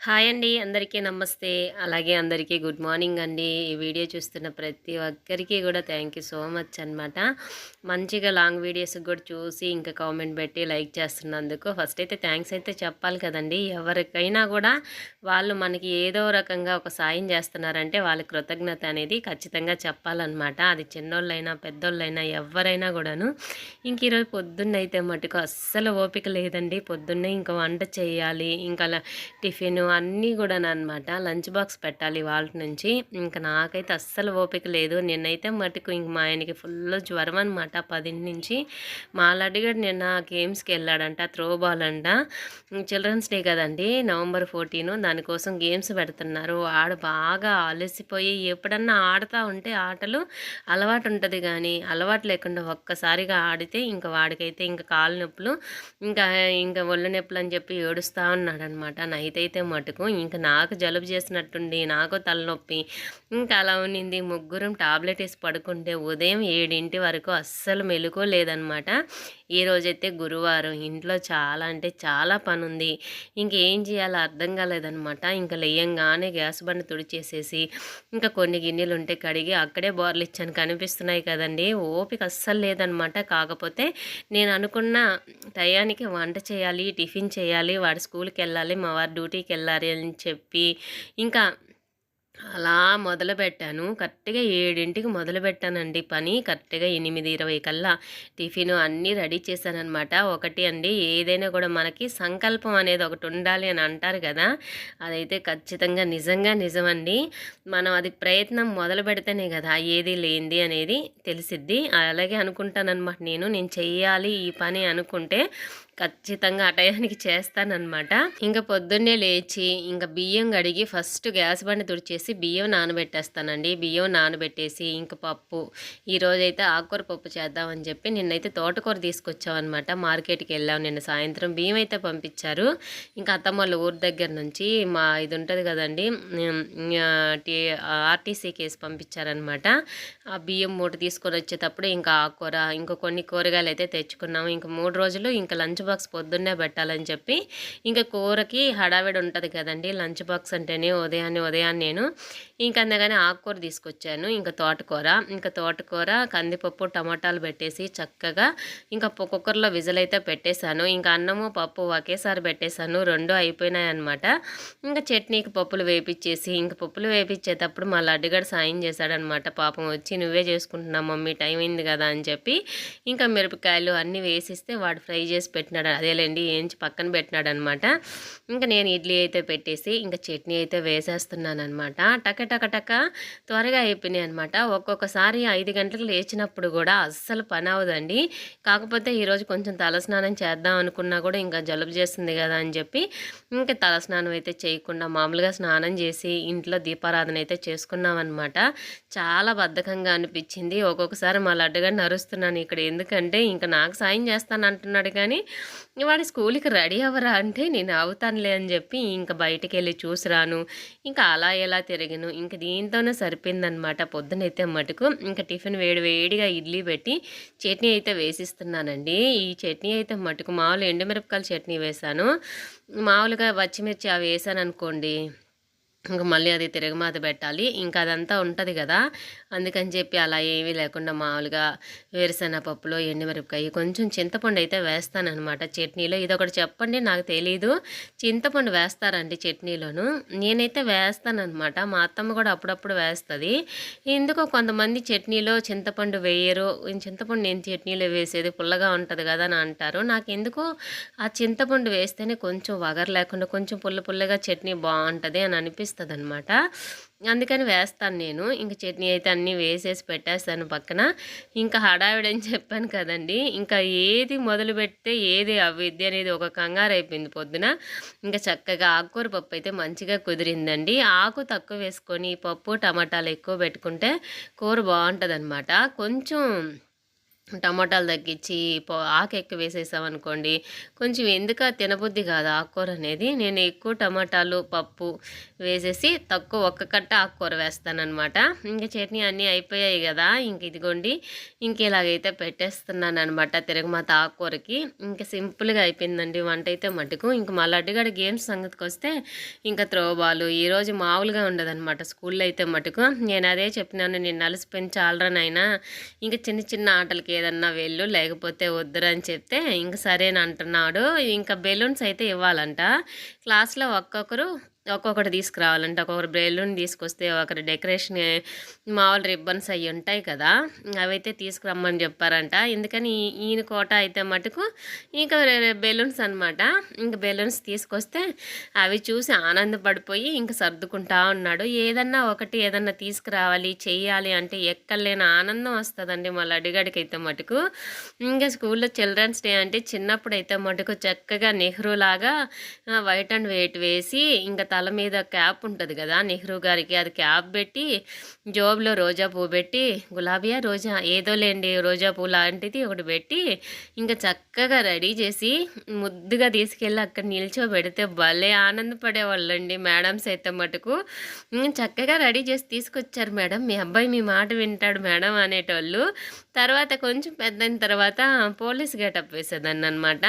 Hi అండి. అందరికీ నమస్తే. అలాగే అందరికీ గుడ్ మార్నింగ్ అండి. ఈ వీడియో చూస్తున్న ప్రతి ఒక్కరికి కూడా థ్యాంక్ యూ సో మచ్ అనమాట మంచిగా లాంగ్ వీడియోస్ కూడా చూసి ఇంకా కామెంట్ పెట్టి లైక్ చేస్తున్నందుకు ఫస్ట్ అయితే థ్యాంక్స్ అయితే చెప్పాలి కదండి. ఎవరికైనా కూడా వాళ్ళు మనకి ఏదో రకంగా ఒక సాయం చేస్తున్నారంటే వాళ్ళ కృతజ్ఞత అనేది ఖచ్చితంగా చెప్పాలన్నమాట. అది చిన్నోళ్ళైనా పెద్దోళ్ళైనా ఎవరైనా కూడాను. ఇంక ఈరోజు పొద్దున్న అయితే మటుకు అస్సలు ఓపిక లేదండి. పొద్దున్నే ఇంకా వంట చేయాలి. ఇంకా టిఫిన్ అన్నీ కూడా అనమాట లంచ్ బాక్స్ పెట్టాలి వాళ్ళ నుంచి. ఇంకా నాకైతే అస్సలు ఓపిక లేదు. నిన్నైతే మటుకు ఇంక మా ఆయనకి ఫుల్ జ్వరం అనమాట పదింటి నుంచి. మా లడ్డిగాడు నిన్న గేమ్స్కి వెళ్ళాడంట త్రో బాల్ అంట. చిల్డ్రన్స్ డే కదండి నవంబర్ ఫోర్టీన్. దానికోసం గేమ్స్ పెడుతున్నారు. ఆడు బాగా అలసిపోయి ఎప్పుడన్నా ఆడుతూ ఉంటే ఆటలు అలవాటు ఉంటుంది కానీ అలవాటు లేకుండా ఒక్కసారిగా ఆడితే ఇంకా వాడికైతే ఇంకా కాలు నొప్పులు ఇంకా ఇంకా ఒళ్ళు నొప్పులు అని చెప్పి ఏడుస్తూ ఉన్నాడు అనమాట నైట్ అయితే మటుకు ఇంకా నాకు జలుబు చేసినట్టుండి నాకు తలనొప్పి ఇంకా అలా ఉన్నింది. ముగ్గురం టాబ్లెట్ వేసి పడుకుంటే ఉదయం ఏడింటి వరకు అస్సలు మెలుకోలేదనమాట ఈరోజైతే గురువారం ఇంట్లో చాలా అంటే చాలా పని ఉంది ఇంకేం చేయాలో అర్థం కాలేదనమాట. ఇంకా లేయంగానే గ్యాస్ బండి తుడిచేసేసి ఇంకా కొన్ని గిన్నెలు ఉంటే కడిగి అక్కడే బోర్లు ఇచ్చాను. కనిపిస్తున్నాయి కదండి. ఓపిక అస్సలు లేదనమాట. కాకపోతే నేను అనుకున్న టయానికి వంట చేయాలి టిఫిన్ చేయాలి వాడి స్కూల్కి వెళ్ళాలి మా వారి డ్యూటీకి వెళ్ళాలి అని చెప్పి ఇంకా అలా మొదలుపెట్టాను. కరెక్ట్గా ఏడింటికి మొదలుపెట్టానండి పని. కరెక్ట్గా ఎనిమిది ఇరవై కల్లా టిఫిన్ అన్నీ రెడీ చేశానమాట ఒకటి అండి ఏదైనా కూడా మనకి సంకల్పం అనేది ఒకటి ఉండాలి అని అంటారు కదా అదైతే ఖచ్చితంగా నిజంగా నిజమండి. మనం అది ప్రయత్నం మొదలు పెడితేనే కదా ఏది లేనిది అనేది తెలిసిద్ది. అలాగే అనుకుంటానమాట నేను నేను చెయ్యాలి ఈ పని అనుకుంటే ఖచ్చితంగా ఆ టయానికి చేస్తానన్నమాట. ఇంకా పొద్దున్నే లేచి ఇంకా బియ్యం కడిగి ఫస్ట్ గ్యాస్ బండి తుడిచేసి బియ్యం నానబెట్టేస్తానండి. బియ్యం నానబెట్టేసి ఇంకా పప్పు ఈరోజైతే ఆకుకూర పప్పు చేద్దామని చెప్పి నిన్నైతే తోటకూర తీసుకొచ్చామన్నమాట. మార్కెట్కి వెళ్ళాం. నిన్న సాయంత్రం బియ్యం అయితే పంపించారు. ఇంకా అత్తమ్మ ఊరి దగ్గర నుంచి మా ఇది ఉంటుంది కదండి ఆర్టీసీ కేసు పంపించారనమాట ఆ బియ్యం మూట తీసుకొని వచ్చేటప్పుడు ఇంకా ఆకుకూర ఇంకా కొన్ని కూరగాయలు అయితే తెచ్చుకున్నాము. ఇంకా మూడు రోజులు ఇంకా లంచ్ బాక్స్ పొద్దున్నే పెట్టాలని చెప్పి ఇంకా కూరకి హడావిడి ఉంటుంది కదండి. లంచ్ బాక్స్ అంటేనే ఉదయాన్నే ఉదయాన్నే నేను ఇంక అందుకని ఆకుకూర తీసుకొచ్చాను ఇంకా తోటకూర. ఇంకా తోటకూర కందిపప్పు టమాటాలు పెట్టేసి చక్కగా ఇంకా కుక్కర్లో విజల్ అయితే పెట్టేశాను. ఇంకా అన్నము పప్పు ఒకేసారి పెట్టేశాను. రెండు అయిపోయినాయి అనమాట ఇంకా చట్నీకి పప్పులు వేపించేసి ఇంకా పప్పులు వేపించేటప్పుడు మా లడ్డుగడు సాయం చేశాడనమాట పాపం వచ్చి నువ్వే చేసుకుంటున్నావు మమ్మీ టైం అయింది కదా అని చెప్పి ఇంకా మిరపకాయలు అన్నీ వేసిస్తే వాడు ఫ్రై చేసి పెట్టినాడు. అదేలేండి ఏంచి పక్కన పెట్టినాడు అనమాట ఇంకా నేను ఇడ్లీ అయితే పెట్టేసి ఇంకా చట్నీ అయితే వేసేస్తున్నాను అనమాట టక టక త్వరగా అయిపోయినాయి అనమాట ఒక్కొక్కసారి ఐదు గంటలకు లేచినప్పుడు కూడా అస్సలు పని అవ్వదండి. కాకపోతే ఈరోజు కొంచెం తలస్నానం చేద్దాం అనుకున్నా కూడా ఇంకా జలుబు చేస్తుంది కదా అని చెప్పి ఇంకా తలస్నానం అయితే చేయకుండా మామూలుగా స్నానం చేసి ఇంట్లో దీపారాధన అయితే చేసుకున్నాం అనమాట చాలా బద్ధకంగా అనిపించింది. ఒక్కొక్కసారి మా లడ్డుగా నరుస్తున్నాను ఇక్కడ ఎందుకంటే ఇంకా నాకు సాయం చేస్తాను అంటున్నాడు కానీ వాడి స్కూల్కి రెడీ అవ్వరా అంటే నేను అవుతానులే అని చెప్పి ఇంకా బయటికి వెళ్ళి చూసిరాను ఇంకా అలా ఎలా తిరిగిను? ఇంకా దీంతోనే సరిపోయిందనమాట పొద్దునైతే మటుకు ఇంకా టిఫిన్ వేడి వేడిగా ఇడ్లీ పెట్టి చట్నీ అయితే వేసిస్తున్నానండి. ఈ చట్నీ అయితే మటుకు మామూలు ఎండుమిరపకాయల చట్నీ వేశాను. మామూలుగా పచ్చిమిర్చి అవి వేసాను అనుకోండి ఇంకా మళ్ళీ అది తిరగమాత పెట్టాలి. ఇంకా అదంతా ఉంటుంది కదా. అందుకని చెప్పి అలా ఏమీ లేకుండా మామూలుగా వేరుశెనగ పప్పులో ఎండుమిరపకాయ కొంచెం చింతపండు అయితే వేస్తానమాట చట్నీలో ఇది ఒకటి చెప్పండి నాకు తెలీదు. చింతపండు వేస్తారండి చట్నీలోను. నేనైతే వేస్తానమాట మా అత్తమ్మ కూడా అప్పుడప్పుడు వేస్తుంది. ఎందుకో కొంతమంది చట్నీలో చింతపండు వేయరు. చింతపండు నేను చట్నీలో వేసేది పుల్లగా ఉంటుంది కదా అని అంటారు. నాకు ఎందుకో ఆ చింతపండు వేస్తేనే కొంచెం వగర్ లేకుండా కొంచెం పుల్ల పుల్లగా చట్నీ బాగుంటుంది అని అనిపిస్తుంది. వస్తుంది అనమాట అందుకని వేస్తాను నేను. ఇంక చట్నీ అయితే అన్నీ వేసేసి పెట్టేస్తాను పక్కన. ఇంకా హడావిడని చెప్పాను కదండి. ఇంకా ఏది మొదలు పెడితే ఏది అవిద్య అనేది ఒక కంగారు అయిపోయింది పొద్దున. ఇంకా చక్కగా ఆకుకూర పప్పు అయితే మంచిగా కుదిరిందండి. ఆకు తక్కువ వేసుకొని పప్పు టమాటాలు ఎక్కువ పెట్టుకుంటే కూర బాగుంటుంది కొంచెం టమాటాలు తగ్గించి ఆకు ఎక్కువ వేసేసామనుకోండి కొంచెం ఎందుక తినబుద్ధి కాదు ఆకుకూర అనేది. నేను ఎక్కువ టమాటాలు పప్పు వేసేసి తక్కువ ఒక్క కట్ట ఆకుకూర వేస్తానమాట ఇంకా చట్నీ అన్నీ అయిపోయాయి కదా ఇంక ఇదిగోండి ఇంక ఇలాగైతే పెట్టేస్తున్నాను అనమాట తిరగమాత ఆకుకూరకి. ఇంకా సింపుల్గా అయిపోయిందండి వంట అయితే మటుకు. ఇంక మా లడ్డుగడ గేమ్స్ సంగతికి వస్తే ఇంకా త్రోబాలు. ఈరోజు మామూలుగా ఉండదన్నమాట స్కూల్లో అయితే మటుకు. నేను అదే చెప్పినాను నేను అలసిపోయిన చాలరానైనా ఇంకా చిన్న చిన్న ఆటలకి ఏదన్నా వెళ్ళు లేకపోతే వద్దురని చెప్తే ఇంక సరేనంటున్నాడు. ఇంకా బెలూన్స్ అయితే ఇవ్వాలంట. క్లాస్లో ఒక్కొక్కరు ఒక్కొక్కటి తీసుకురావాలంటే ఒక్కొక్కరు బెలూన్ తీసుకొస్తే ఒకరి డెకరేషన్ మామూలు రిబ్బన్స్ అవి ఉంటాయి కదా. అవైతే తీసుకురమ్మని చెప్పారంట. ఎందుకని ఈయన కోట అయితే మటుకు ఇంకా బెలూన్స్ అనమాట ఇంకా బెలూన్స్ తీసుకొస్తే అవి చూసి ఆనందపడిపోయి ఇంకా సర్దుకుంటా ఉన్నాడు. ఏదన్నా ఒకటి ఏదన్నా తీసుకురావాలి చేయాలి అంటే ఎక్కలేని ఆనందం వస్తుందండి మళ్ళీ అడిగడికైతే మటుకు. ఇంకా స్కూల్లో చిల్డ్రన్స్ డే అంటే చిన్నప్పుడు అయితే మటుకు చక్కగా నెహ్రూ లాగా వైట్ అండ్ వెయిట్ వేసి ఇంకా తల మీద క్యాప్ ఉంటుంది కదా నెహ్రూ గారికి అది క్యాప్ పెట్టి జోబులో రోజా పువ్వు పెట్టి గులాబీయా రోజా ఏదో లేండి రోజా పువ్వు లాంటిది ఒకటి పెట్టి ఇంకా చక్కగా రెడీ చేసి ముద్దుగా తీసుకెళ్ళి అక్కడ నిల్చోబెడితే భలే ఆనందపడేవాళ్ళండి మేడమ్స్ అయితే మటుకు. చక్కగా రెడీ చేసి తీసుకొచ్చారు మేడం. మీ అబ్బాయి మీ మాట వింటాడు మేడం అనేటోళ్ళు. తర్వాత కొంచెం పెద్దయిన తర్వాత పోలీస్ గేటప్ వేసేదాన్ని అనమాట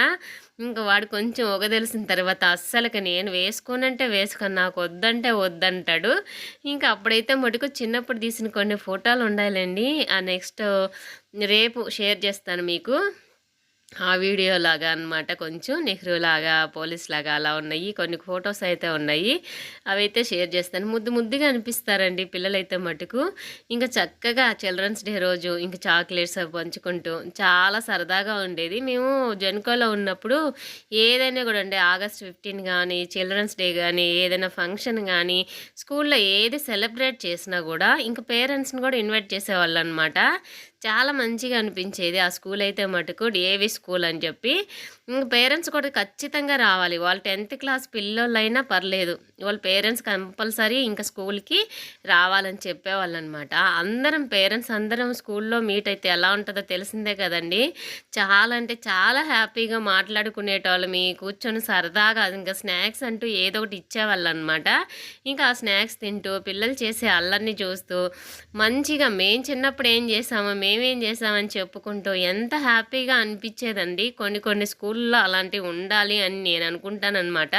ఇంకా వాడు కొంచెం ఒక తెలిసిన తర్వాత అస్సలకి నేను వేసుకోనంటే వేసుకొని నాకు వద్దంటే వద్దంటాడు. ఇంకా అప్పుడైతే మటుకు చిన్నప్పుడు తీసిన కొన్ని ఫోటోలు ఉండాలండి. ఆ నెక్స్ట్ రేపు షేర్ చేస్తాను మీకు. ఆ వీడియో లాగా అనమాట కొంచెం నెహ్రూ లాగా పోలీస్ లాగా అలా ఉన్నాయి. కొన్ని ఫొటోస్ అయితే ఉన్నాయి. అవైతే షేర్ చేస్తాను. ముద్దు ముద్దుగా అనిపిస్తారండి పిల్లలైతే మటుకు. ఇంకా చక్కగా చిల్డ్రన్స్ డే రోజు ఇంకా చాక్లెట్స్ అవి పంచుకుంటూ చాలా సరదాగా ఉండేది. మేము జెన్కోలో ఉన్నప్పుడు ఏదైనా కూడా అండి ఆగస్ట్ ఫిఫ్టీన్ కానీ చిల్డ్రన్స్ డే కానీ ఏదైనా ఫంక్షన్ కానీ స్కూల్లో ఏది సెలబ్రేట్ చేసినా కూడా ఇంకా పేరెంట్స్ని కూడా ఇన్వైట్ చేసేవాళ్ళు అనమాట చాలా మంచిగా అనిపించేది. ఆ స్కూల్ అయితే మటుకు డిఏవి స్కూల్ అని చెప్పి. పేరెంట్స్ కూడా ఖచ్చితంగా రావాలి. వాళ్ళు టెన్త్ క్లాస్ పిల్లలైనా పర్లేదు. వాళ్ళ పేరెంట్స్ కంపల్సరీ ఇంకా స్కూల్కి రావాలని చెప్పేవాళ్ళు అనమాట అందరం పేరెంట్స్ అందరం స్కూల్లో మీట్ అయితే ఎలా ఉంటుందో తెలిసిందే కదండి. చాలా అంటే చాలా హ్యాపీగా మాట్లాడుకునేటోళ్ళు. మీ కూర్చొని సరదాగా ఇంకా స్నాక్స్ అంటూ ఏదో ఒకటి ఇచ్చేవాళ్ళు అనమాట ఇంకా ఆ స్నాక్స్ తింటూ పిల్లలు చేసే అల్లరిని చూస్తూ మంచిగా మేము చిన్నప్పుడు ఏం చేసామో మేము చేసామని చెప్పుకుంటూ ఎంత హ్యాపీగా అనిపించేదండి. కొన్ని కొన్ని స్కూల్లో అలాంటివి ఉండాలి అని నేను అనుకుంటానమాట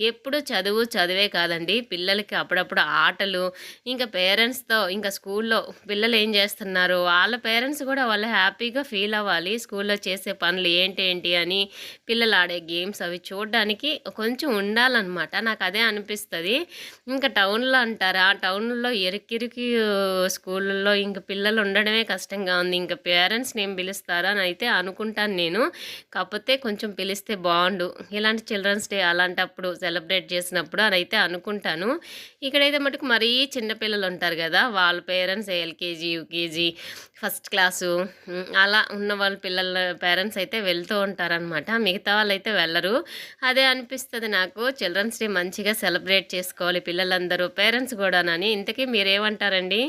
ఎప్పుడు చదువు చదివే కాదండి. పిల్లలకి అప్పుడప్పుడు ఆటలు ఇంకా పేరెంట్స్తో ఇంకా స్కూల్లో పిల్లలు ఏం చేస్తున్నారు? వాళ్ళ పేరెంట్స్ కూడా వాళ్ళు హ్యాపీగా ఫీల్ అవ్వాలి. స్కూల్లో చేసే పనులు ఏంటి ఏంటి అని పిల్లలు ఆడే గేమ్స్ అవి చూడడానికి కొంచెం ఉండాలన్నమాట. నాకు అదే అనిపిస్తుంది. ఇంకా టౌన్లో అంటారా? టౌన్లో ఇరికిరికి స్కూళ్ళల్లో ఇంక పిల్లలు ఉండడమే కష్టం సంతోషంగా ఉంది. ఇంకా పేరెంట్స్ నేమ్ పిలుస్తారా అని అయితే అనుకుంటాను నేను. కాకపోతే కొంచెం పిలిస్తే బాగుండు. ఇలాంటి చిల్డ్రన్స్ డే అలాంటప్పుడు సెలబ్రేట్ చేసినప్పుడు అని అయితే అనుకుంటాను. ఇక్కడైతే మటుకు మరీ చిన్నపిల్లలు ఉంటారు కదా వాళ్ళ parents LKG UKG first class అలా ఉన్న వాళ్ళ పిల్లల పేరెంట్స్ అయితే వెళ్తూ ఉంటారనమాట మిగతా వాళ్ళు అయితే వెళ్ళరు. అదే అనిపిస్తుంది నాకు. చిల్డ్రన్స్ డే మంచిగా సెలబ్రేట్ చేసుకోవాలి పిల్లలందరూ పేరెంట్స్ కూడానని. ఇంతకీ మీరేమంటారండి?